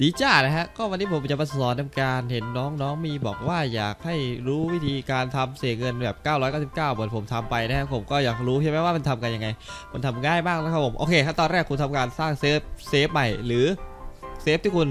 ดีจ้านะฮะ ก็วันนี้ผมจะมาสอนทำการเห็นน้องๆมีบอกว่าอยากให้รู้วิธีการทำเสียเงินแบบ 999เหมือนผมทำไปนะฮะผมก็อยากรู้ใช่ไหมว่ามันทำกันยังไง มันทำง่ายมากนะครับผม โอเคขั้นตอนแรกคุณทำการสร้างเซฟเซฟใหม่หรือเซฟที่คุณ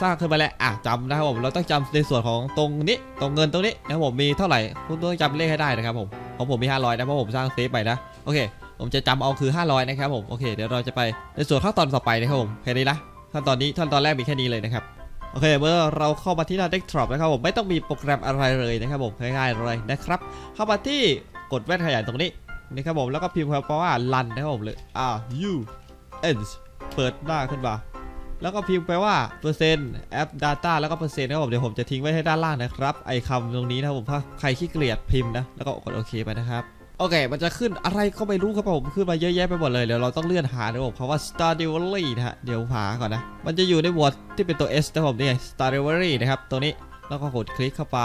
สร้างขึ้นมาแล้วอะจำนะครับผม เราต้องจำในส่วนของตรงนี้ตรงเงินตรงนี้นะครับผมมีเท่าไหร่คุณต้องจำเลขให้ได้นะครับผมของผมมี 500 นะเพราะผมสร้างเซฟไปนะโอเค ผมจะจำเอาคือ 500 นะครับผมโอเคเดี๋ยวเราจะไปในส่วนขั้นตอนต่อไปนะครับผมแค่นี้นะ ขั้นตอนนี้ขั้นตอนแรกมีแค่นี้เลยนะครับโอเคเมื่อเราเข้ามาที่หน้า desktop นะครับผมไม่ต้องมีโปรแกรมอะไรเลยนะครับผมง่ายๆเลยนะครับ เข้ามาที่กดแว่นขยายตรงนี้นะครับผมแล้วก็พิมพ์คำว่า run นะครับผมเลย R U N เปิดหน้าขึ้นมาแล้วก็พิมพ์ไปว่าเปอร์เซ็นต์แอป data แล้วก็เปอร์เซ็นต์นะครับผมเดี๋ยวผมจะทิ้งไว้ให้ด้านล่างนะครับ ไอคำตรงนี้นะครับผมถ้าใครขี้เกียจพิมพ์นะ แล้วก็กดโอเคไปนะครับ โอเค มันจะขึ้นอะไรก็ไม่รู้ครับผม ขึ้นมาเยอะแยะไปหมดเลย เดี๋ยวเราต้องเลื่อนหานะครับผมคำว่า Star Delivery นะฮะ เดี๋ยวหาก่อนนะ มันจะอยู่ในหมวดที่เป็นตัว S นะครับผมนี่ Star Delivery นะครับ ตัวนี้ แล้วก็กดคลิกเข้าไป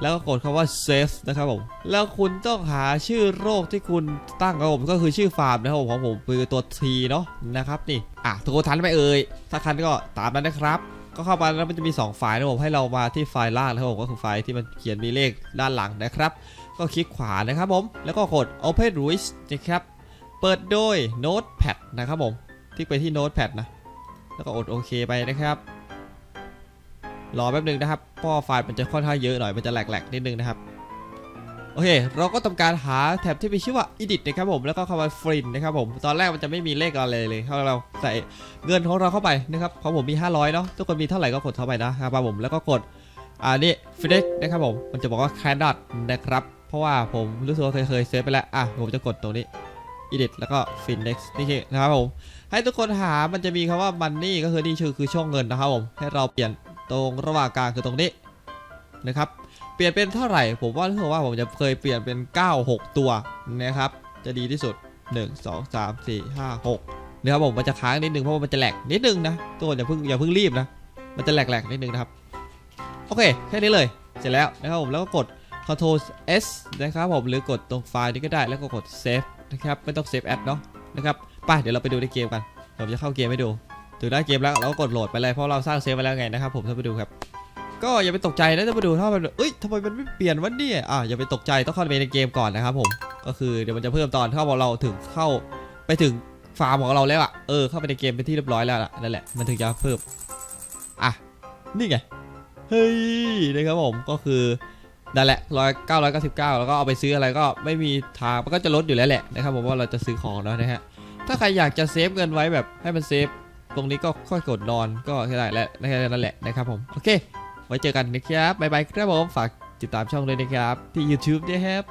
แล้วก็กดคำว่า save นะครับผม แล้วคุณต้องหาชื่อโรคที่คุณตั้งครับผม ก็คือชื่อฟาร์มนะครับผมของผมคือตัว T เนาะนะครับนี่ อะทุกคนทันไหมเอ่ย ถ้าทันก็ตามนั้นนะครับก็เข้ามาแล้วมันจะมี 2 ไฟล์นะครับผมให้เรามาที่ไฟล์ล่างนะครับผมก็คือไฟล์ที่มันเขียนมีเลขด้านหลังนะครับ ก็คลิกขวานะครับผม แล้วก็กด Open w i s นะครับ เปิดโดย Notepad นะครับผม คลิกไปที่ Notepad นะ แล้วก็กดโอเคไปนะครับ รอแป๊บหนึงนะครับเพราะไฟล์มันจะค่อนข้างเยอะหน่อย มันจะแหลกๆนิดนึงนะครับ โอเค เราก็ทำการหาแท็บที่มีชื่อว่า Edit นะครับผม แล้วก็คำว่า Print นะครับผม ตอนแรกมันจะไม่มีเลขอะไรเลยเราเราใส่เงินของเราเข้าไปนะครับ ของผมมี 500เนาะ ทุกคนมีเท่าไหร่ก็กดเข้าไปนะครับผม แล้วก็กดอ่านี่ฟิเด็กนะครับผม มันจะบอกว่า cannot นะครับ เพราะว่าผมรู้สึกว่าเคยเคยเซฟไปแล้ว อะ ผมจะกดตรงนี้ edit แล้วก็ finex นี่คือนะครับผม ให้ทุกคนหา มันจะมีคำว่า money ก็คือนี่ชื่อคือช่องเงินนะครับผม ให้เราเปลี่ยนตรงระหว่างกลางคือตรงนี้นะครับ เปลี่ยนเป็นเท่าไหร่ ผมว่าถ้าว่าผมจะเคยเปลี่ยนเป็น 9 6 ตัวนะครับ จะดีที่สุด 1 2 3 4 5 6นะครับผมมันจะค้างนิดนึงเพราะว่ามันจะแหลกนิดนึงนะทุกคนอย่าเพิ่งอย่าเพิ่งรีบนะ มันจะแหลกๆนิดนึงนะครับ โอเค แค่นี้เลย เสร็จแล้วนะครับผมแล้วก็กด Ctrl S นะครับผมหรือกดตรงไฟล์นี้ก็ได้แล้วก็กด Save นะครับไม่ต้อง Save As เนาะนะครับไปเดี๋ยวเราไปดูในเกมกันผมจะเข้าเกมให้ดูถึงได้เกมแล้วเราก็กดโหลดไปเลยเพราะเราสร้างเซฟไว้แล้วไงนะครับผมถ้าไปดูครับก็อย่าไปตกใจนะถ้าไปดูถ้ามันเอ้ยทำไมมันไม่เปลี่ยนวะเนี่ยอะอย่าไปตกใจต้องเข้าไปในเกมก่อนนะครับผมก็คือเดี๋ยวมันจะเพิ่มตอนถ้าเราถึงเข้าไปถึงฟาร์มของเราแล้วอะเออเข้าไปในเกมเป็นที่เรียบร้อยแล้วนั่นแหละมันถึงจะเพิ่มอะนี่ไงเฮ้ยนะครับผมก็คือ นั่นแหละร้อยเก้าร้อยเก้าสิบเก้าแล้วก็เอาไปซื้ออะไรก็ไม่มีทางมันก็จะลดอยู่แล้วแหละนะครับผมว่าเราจะซื้อของแล้วนะฮะถ้าใครอยากจะเซฟเงินไว้แบบให้มันเซฟตรงนี้ก็ค่อยกดนอนก็แค่ได้และแค่นั้นแหละนะครับผมโอเค ไว้เจอกันนะครับบ๊ายบายครับผมฝากติดตามช่องด้วยนะครับที่ YouTube ด้วยครับ